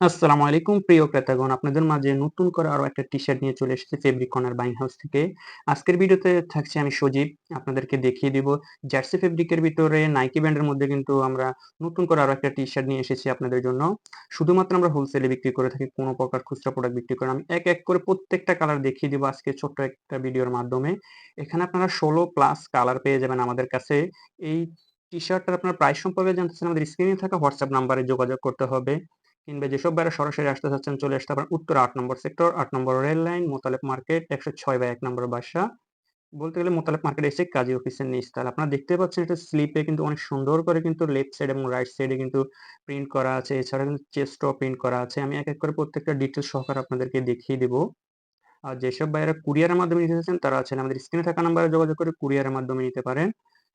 আসসালামু আলাইকুম প্রিয় ক্রেতাগণ আপনাদের মাঝে নতুন করে আরও একটা টি-শার্ট নিয়ে চলে এসেছি ফেব্রিক কর্নার বাইং হাউস থেকে। আজকের ভিডিওতে থাকছি আমি সজীব। আপনাদেরকে দেখিয়ে দিব জার্সি ফেব্রিকের ভিতরে নাইকি ব্র্যান্ডের মধ্যে কিন্তু আমরা নতুন করে আরও একটা টি-শার্ট নিয়ে এসেছি আপনাদের জন্য। শুধুমাত্র আমরা হোলসেলে বিক্রি করে থাকি, কোনো প্রকার খুচরা প্রোডাক্ট বিক্রি করি। আমি এক, এক করে প্রত্যেকটা কালার দেখিয়ে দিব আজকে ছোট্ট একটা ভিডিওর মাধ্যমে। এখানে আপনারা ১৬ প্লাস কালার পেয়ে যাবেন আমাদের কাছে। এই টি-শার্টটার আপনার প্রাইস সম্পর্কে জানতে আমাদের স্ক্রিনে থাকা হোয়াটসঅ্যাপ নাম্বারে যোগাযোগ করতে হবে। কিংবা যেসব বাইরে সরাসরি আসতে চাচ্ছেন চলে আসতে পারেন উত্তর আট নম্বর সেক্টর, আট নম্বর রেল লাইন, মোতালেব মার্কেট, একশো ছয় বা এক নম্বর বাসা। বলতে গেলে মোতালেব মার্কেট এসে কাজী অফিসের নিচতলা। আপনারা দেখতে পাচ্ছেন এটা স্লিপে কিন্তু অনেক সুন্দর করে কিন্তু লেফট সাইড এবং রাইট সাইডে কিন্তু প্রিন্ট করা আছে। এছাড়া কিন্তু চেস্টও প্রিন্ট করা আছে। আমি এক, এক করে প্রত্যেকটা ডিটেলস সহকারে আপনাদেরকে দেখিয়ে দিব। আর যেসব ভাইয়েরা কুরিয়ারের মাধ্যমে নিতে চাচ্ছেন তারা আছেন আমাদের স্ক্রিনে থাকা নাম্বারে যোগাযোগ করে কুরিয়ারের মাধ্যমে নিতে পারেন।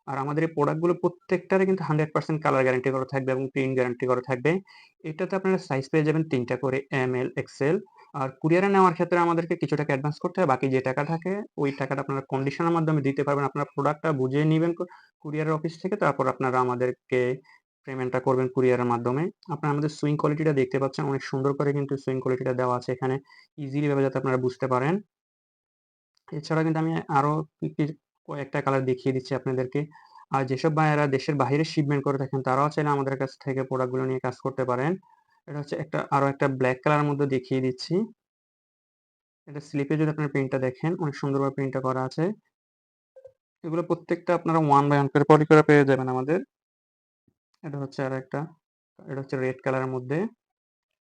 আর আমাদের এই প্রোডাক্টগুলো প্রত্যেকটারই কিন্তু 100% কালার গ্যারান্টি করা থাকবে এবং প্রিন্ট গ্যারান্টি করা থাকবে। এটাতে আপনারা সাইজ পেয়ে যাবেন ৩ টা করে এম, এল, এক্সেল। আর কুরিয়ারে নেওয়ার ক্ষেত্রে আমাদেরকে কিছু টাকা অ্যাডভান্স করতে হয়। বাকি যে টাকা থাকে ওই টাকাটা আপনারা কন্ডিশনের মাধ্যমে দিতে পারবেন। আপনারা প্রোডাক্টটা বুঝে নেবেন কুরিয়ারের অফিস থেকে। তারপর আপনারা আমাদেরকে পেমেন্টটা করবেন কুরিয়ারের মাধ্যমে। আপনারা আমাদের সুইং কোয়ালিটিটা দেখতে পাচ্ছেন। অনেক সুন্দর করে কিন্তু সুইং কোয়ালিটিটা দেওয়া আছে এখানে। ইজিলি ভাবে যাতে আপনারা বুঝতে পারেন। এছাড়া কিন্তু আমি আরও কি, কি কয়েকটা কালার দেখিয়ে দিচ্ছি আপনাদেরকে। আর যেসব ভাইয়েরা দেশের বাইরে শিপমেন্ট করে থাকেন তারাও চাইলে আমাদের কাছ থেকে প্রোডাক্টগুলো নিয়ে কাজ করতে পারেন। এটা হচ্ছে একটা আরও একটা ব্ল্যাক কালারের মধ্যে দেখিয়ে দিচ্ছি। এটা স্লিপে যদি আপনারা প্রিন্টটা দেখেন অনেক সুন্দরভাবে প্রিন্টটা করা আছে। এগুলো প্রত্যেকটা আপনারা ওয়ান বাই 1 করে পলি করে পেয়ে যাবেন আমাদের। এটা হচ্ছে আর একটা এটা হচ্ছে রেড কালারের মধ্যে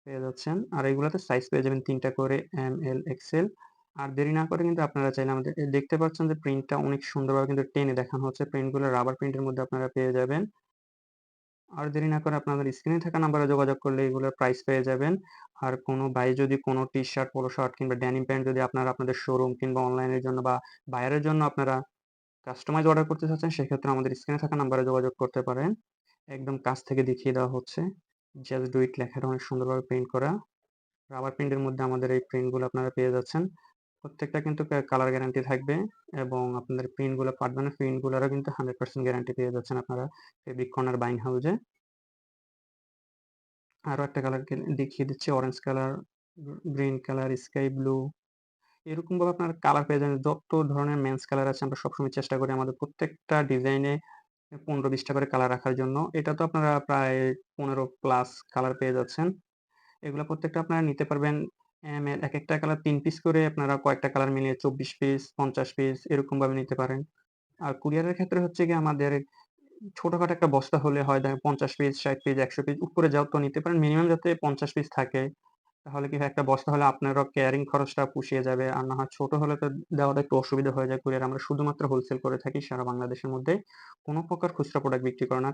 পেয়ে যাচ্ছেন। আর এগুলোতে সাইজ পেয়ে যাবেন ৩ টা করে এম, এল, এক্সেল। আর দেরি না করে কিন্তু আপনারা চাইলে আমাদের দেখতে পাচ্ছেন যে প্রিন্টটা অনেক সুন্দরভাবে কিন্তু টেনে দেখানো হচ্ছে। প্রিন্টগুলো রাবার প্রিন্টের মধ্যে আপনারা পেয়ে যাবেন। আর দেরি না করে আপনাদের স্ক্রিনে থাকা নাম্বারে যোগাযোগ করলে এগুলোর প্রাইস পেয়ে যাবেন। আর কোনো ভাই যদি কোনো টি-শার্ট, পোলো শার্ট কিংবা ডেনিম প্যান্ট যদি আপনারা আপনাদের শোরুম কিংবা অনলাইনের জন্য বা বাইরের জন্য আপনারা কাস্টমাইজ অর্ডার করতে চাচ্ছেন সেক্ষেত্রে আমাদের স্ক্রিনে থাকা নাম্বারে যোগাযোগ করতে পারেন। একদম কাছ থেকে দেখিয়ে দেওয়া হচ্ছে। জাস্ট ডু ইট লেখাটা অনেক সুন্দরভাবে প্রিন্ট করা। রাবার প্রিন্টের মধ্যে আমাদের এই প্রিন্টগুলো আপনারা পেয়ে যাচ্ছেন। প্রত্যেকটা কিন্তু কালার গ্যারান্টি থাকবে এবং আপনাদের প্রিন্টগুলো পাটবেনের প্রিন্টগুলোরও কিন্তু 100% গ্যারান্টি পেয়ে যাচ্ছেন আপনারা ফেব্রিক কর্নার বাইন হাউসে। আরও একটা কালার দেখিয়ে দিচ্ছি অরেঞ্জ কালার, গ্র গ্রিন কালার, স্কাই ব্লু। এরকমভাবে আপনারা কালার পেয়ে যাবেন। যত ধরনের মেন্স কালার আছে আমরা সবসময় চেষ্টা করি আমাদের প্রত্যেকটা ডিজাইনে এ ১৫-২০ টা করে কালার রাখার জন্য। এটা তো আপনারা প্রায় ১৫ প্লাস কালার পেয়ে যাচ্ছেন। এগুলো প্রত্যেকটা আপনারা নিতে পারবেন এম, এল একেকটা কালার তিন পিস করে আপনারা কয়েকটা কালার মিলিয়ে ২৪ পিস, ৫০ পিস এরকমভাবে নিতে পারেন। আর কুরিয়ারের ক্ষেত্রে হচ্ছে গিয়ে আমাদের ছোটখাটো একটা বস্তা হলে হয় দেখেন ৫০ পিস, ৬০ পিস, ১০০ পিস উপরে যাও তো নিতে পারেন মিনিমাম যাতে ৫০ পিস থাকে। তাহলে কি হয় একটা বস্তা হলে আপনারও ক্যারিং খরচটা পুষিয়ে যাবে। আর না হয় ছোট হলে তো দেওয়াটা একটু অসুবিধা হয়ে যায় কুরিয়ার। আমরা শুধুমাত্র হোলসেল করে থাকি সারা বাংলাদেশের মধ্যে। কোনো প্রকার খুচরা প্রোডাক্ট বিক্রি করে না।